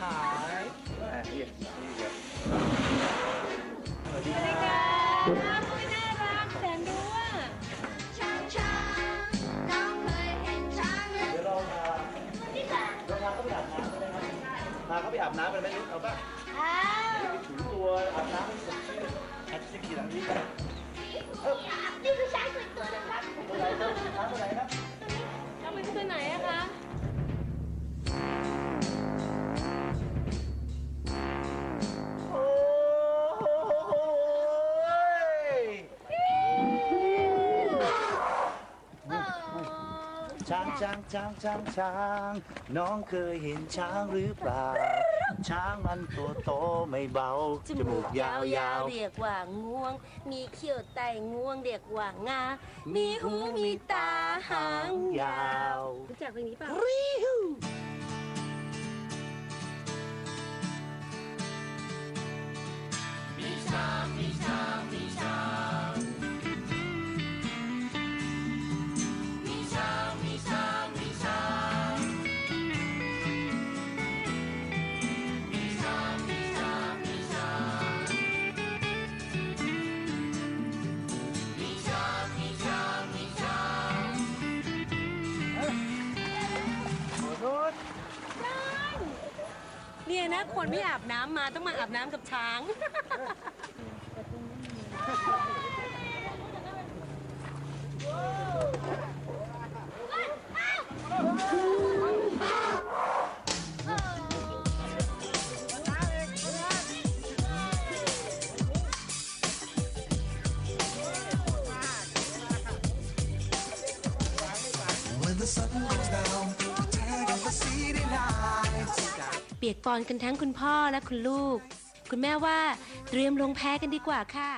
หายอะนี่นี่เดี๋ยวสวัสดีค่ะเดี๋ยวเราพาเราพาเขาไปอาบน้ำกันไหมครับพาเขาไปอาบน้ำกันไหมลูกเอาป่ะไปถูตัวอาบน้ำให้สดชื่นอาบน้ำกี่หลังนี้กันเออ ช้างช้างช้างช้างช้าง น้องเคยเห็นช้างหรือเปล่า ช้างมันตัวโตไม่เบา จมูกยาวๆเรียกว่างวง มีเขี้ยวไต่งวงเรียกว่างา มีหูมีตาหางยาว รู้จักเพลงนี้เปล่ เนี่ยนะคนไม่อาบน้ำมาต้องมาอาบน้ำกับช้าง When the sun ปียกปอนกันทั้งคุณพ่อและคุณลูก คุณแม่ว่าเตรียมลงแพกันดีกว่าค่ะ